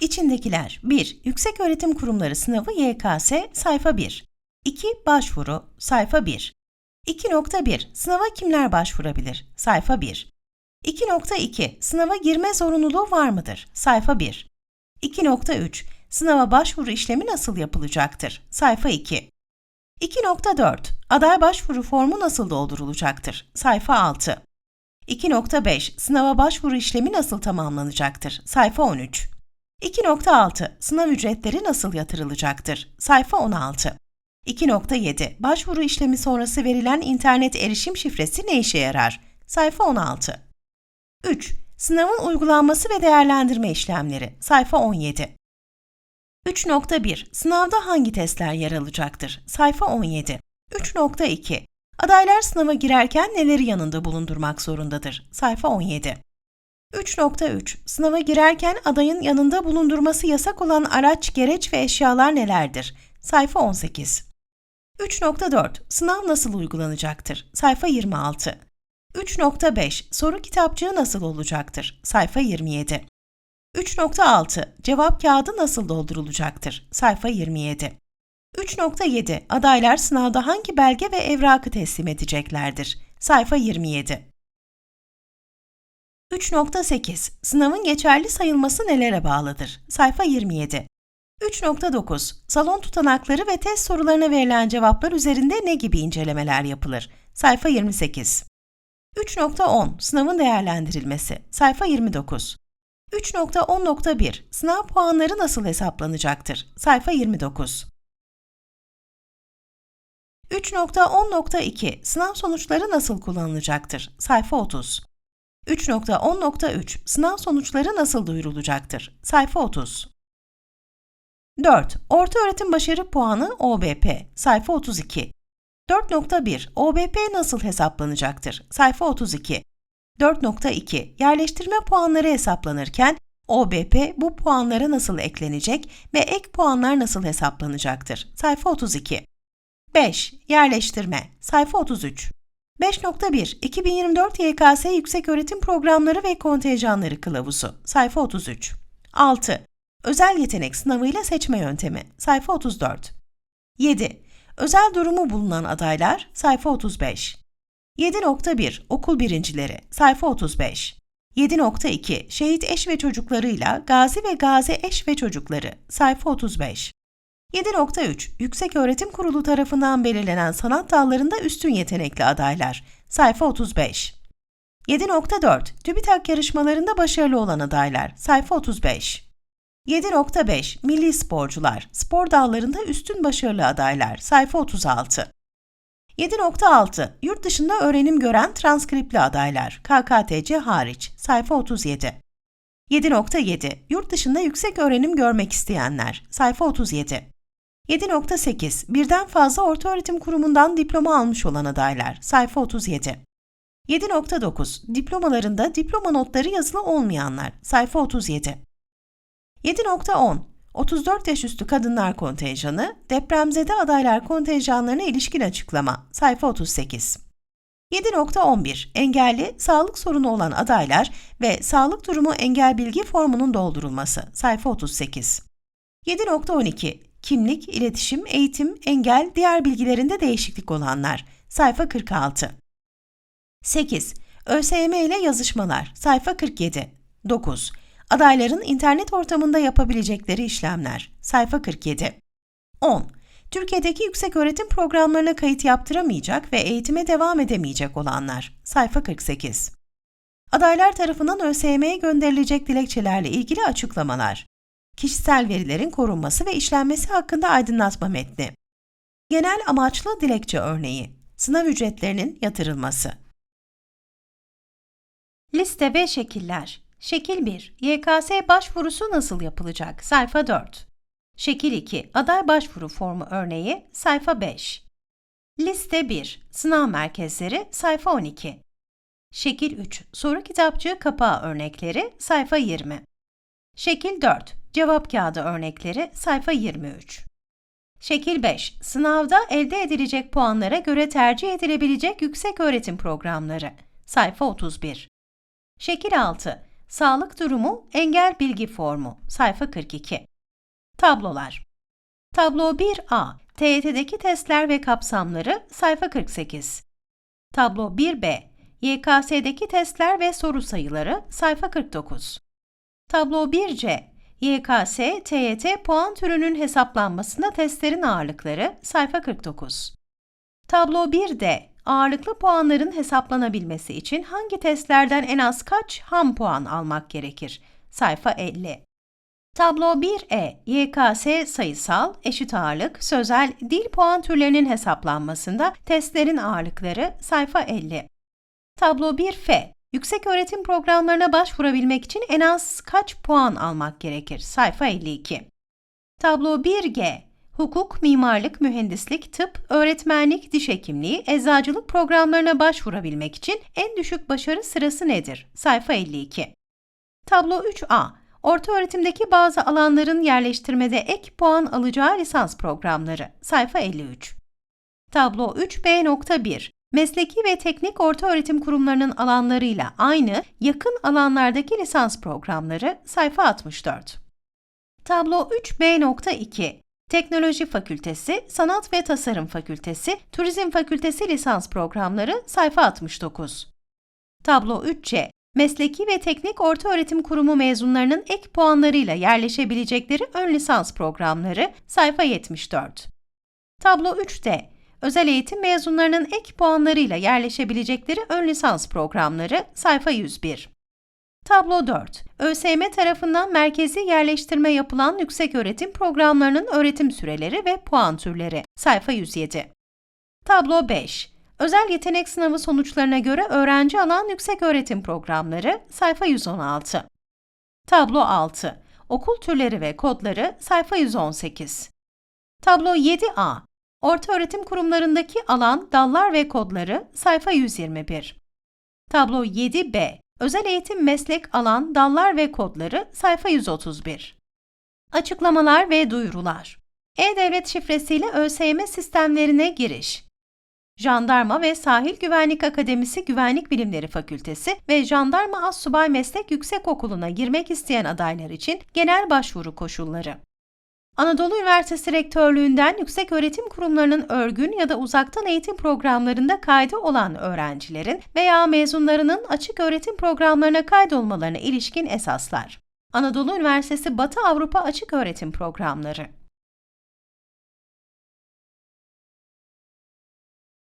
İçindekiler 1. Yükseköğretim Kurumları Sınavı YKS sayfa 1. 2. Başvuru sayfa 1. 2.1 Sınava kimler başvurabilir? Sayfa 1. 2.2 Sınava girme zorunluluğu var mıdır? Sayfa 1. 2.3 Sınava başvuru işlemi nasıl yapılacaktır? Sayfa 2. 2.4 Aday başvuru formu nasıl doldurulacaktır? Sayfa 6. 2.5 Sınava başvuru işlemi nasıl tamamlanacaktır? Sayfa 13. 2.6 Sınav ücretleri nasıl yatırılacaktır? Sayfa 16. 2.7 Başvuru işlemi sonrası verilen internet erişim şifresi ne işe yarar? Sayfa 16. 3. Sınavın uygulanması ve değerlendirme işlemleri. Sayfa 17. 3.1 Sınavda hangi testler yer alacaktır? Sayfa 17. 3.2 Adaylar sınava girerken neleri yanında bulundurmak zorundadır? Sayfa 17. 3.3 Sınava girerken adayın yanında bulundurması yasak olan araç, gereç ve eşyalar nelerdir? Sayfa 18. 3.4 Sınav nasıl uygulanacaktır? Sayfa 26. 3.5 Soru kitapçığı nasıl olacaktır? Sayfa 27. 3.6 Cevap kağıdı nasıl doldurulacaktır? Sayfa 27. 3.7 Adaylar sınavda hangi belge ve evrakı teslim edeceklerdir? Sayfa 27. 3.8 Sınavın geçerli sayılması nelere bağlıdır? Sayfa 27. 3.9 Salon tutanakları ve test sorularına verilen cevaplar üzerinde ne gibi incelemeler yapılır? Sayfa 28. 3.10 Sınavın değerlendirilmesi. Sayfa 29. 3.10.1 Sınav puanları nasıl hesaplanacaktır? Sayfa 29. 3.10.2 Sınav sonuçları nasıl kullanılacaktır? Sayfa 30. 3.10.3 Sınav sonuçları nasıl duyurulacaktır? Sayfa 30. 4. Ortaöğretim başarı puanı OBP. Sayfa 32. 4.1 OBP nasıl hesaplanacaktır? Sayfa 32. 4.2 Yerleştirme puanları hesaplanırken OBP bu puanlara nasıl eklenecek ve ek puanlar nasıl hesaplanacaktır? Sayfa 32. 5. Yerleştirme. Sayfa 33. 5.1 2024 YKS Yükseköğretim Programları ve Kontenjanları Kılavuzu. Sayfa 33. 6. Özel yetenek sınavıyla seçme yöntemi. Sayfa 34. 7. Özel durumu bulunan adaylar. Sayfa 35. 7.1 Okul birincileri. Sayfa 35. 7.2 Şehit eş ve çocuklarıyla Gazi ve Gazi eş ve çocukları. Sayfa 35. 7.3 Yüksek Öğretim Kurulu tarafından belirlenen sanat dallarında üstün yetenekli adaylar. Sayfa 35. 7.4 TÜBİTAK yarışmalarında başarılı olan adaylar. Sayfa 35. 7.5 Milli sporcular, spor dallarında üstün başarılı adaylar. Sayfa 36. 7.6 Yurt dışında öğrenim gören transkripli adaylar. KKTC hariç. Sayfa 37. 7.7 Yurt dışında yüksek öğrenim görmek isteyenler. Sayfa 37. 7.8 Birden fazla ortaöğretim kurumundan diploma almış olan adaylar. Sayfa 37. 7.9 Diplomalarında diploma notları yazılı olmayanlar. Sayfa 37. 7.10 34 yaş üstü kadınlar kontenjanı, depremzede adaylar kontenjanlarına ilişkin açıklama. Sayfa 38. 7.11 Engelli, sağlık sorunu olan adaylar ve sağlık durumu engel bilgi formunun doldurulması. Sayfa 38. 7.12 Kimlik, iletişim, eğitim, engel, diğer bilgilerinde değişiklik olanlar. Sayfa 46. 8. ÖSYM ile yazışmalar. Sayfa 47. 9. Adayların internet ortamında yapabilecekleri işlemler. Sayfa 47. 10. Türkiye'deki yüksek öğretim programlarına kayıt yaptıramayacak ve eğitime devam edemeyecek olanlar. Sayfa 48. Adaylar tarafından ÖSYM'ye gönderilecek dilekçelerle ilgili açıklamalar. Kişisel verilerin korunması ve işlenmesi hakkında aydınlatma metni. Genel amaçlı dilekçe örneği. Sınav ücretlerinin yatırılması. Liste ve şekiller. Şekil 1. YKS başvurusu nasıl yapılacak? Sayfa 4. Şekil 2. Aday başvuru formu örneği. Sayfa 5. Liste 1. Sınav merkezleri. Sayfa 12. Şekil 3. Soru kitapçığı kapağı örnekleri. Sayfa 20. Şekil 4. Cevap kağıdı örnekleri. Sayfa 23. Şekil 5. Sınavda elde edilecek puanlara göre tercih edilebilecek yüksek öğretim programları. Sayfa 31. Şekil 6. Sağlık durumu, engel bilgi formu. Sayfa 42. Tablolar. Tablo 1A. TYT'deki testler ve kapsamları. Sayfa 48. Tablo 1B. YKS'deki testler ve soru sayıları. Sayfa 49. Tablo 1C. YKS, TYT puan türünün hesaplanmasında testlerin ağırlıkları. Sayfa 49. Tablo 1D. Ağırlıklı puanların hesaplanabilmesi için hangi testlerden en az kaç ham puan almak gerekir? Sayfa 50. Tablo 1E, YKS sayısal, eşit ağırlık, sözel, dil puan türlerinin hesaplanmasında testlerin ağırlıkları sayfa 50. Tablo 1F, yüksek öğretim programlarına başvurabilmek için en az kaç puan almak gerekir? Sayfa 52. Tablo 1G, hukuk, mimarlık, mühendislik, tıp, öğretmenlik, diş hekimliği, eczacılık programlarına başvurabilmek için en düşük başarı sırası nedir? Sayfa 52. Tablo 3A, orta öğretimdeki bazı alanların yerleştirmede ek puan alacağı lisans programları. Sayfa 53. Tablo 3B.1, mesleki ve teknik orta öğretim kurumlarının alanlarıyla aynı, yakın alanlardaki lisans programları. Sayfa 64. Tablo 3B.2, Teknoloji Fakültesi, Sanat ve Tasarım Fakültesi, Turizm Fakültesi lisans programları sayfa 69. Tablo 3C, Mesleki ve Teknik Ortaöğretim Kurumu mezunlarının ek puanlarıyla yerleşebilecekleri ön lisans programları sayfa 74. Tablo 3D, Özel eğitim mezunlarının ek puanlarıyla yerleşebilecekleri ön lisans programları sayfa 101. Tablo 4. ÖSYM tarafından merkezi yerleştirme yapılan yükseköğretim programlarının öğretim süreleri ve puan türleri. Sayfa 107. Tablo 5. Özel yetenek sınavı sonuçlarına göre öğrenci alan yükseköğretim programları. Sayfa 116. Tablo 6. Okul türleri ve kodları. Sayfa 118. Tablo 7A. Ortaöğretim kurumlarındaki alan, dallar ve kodları. Sayfa 121. Tablo 7B. Özel eğitim meslek alan, dallar ve kodları sayfa 131. Açıklamalar ve duyurular. E-Devlet şifresiyle ÖSYM sistemlerine giriş. Jandarma ve Sahil Güvenlik Akademisi Güvenlik Bilimleri Fakültesi ve Jandarma Assubay Meslek Yüksekokulu'na girmek isteyen adaylar için genel başvuru koşulları. Anadolu Üniversitesi Rektörlüğünden yüksek öğretim kurumlarının örgün ya da uzaktan eğitim programlarında kaydı olan öğrencilerin veya mezunlarının açık öğretim programlarına kaydolmalarına ilişkin esaslar. Anadolu Üniversitesi Batı Avrupa Açık Öğretim Programları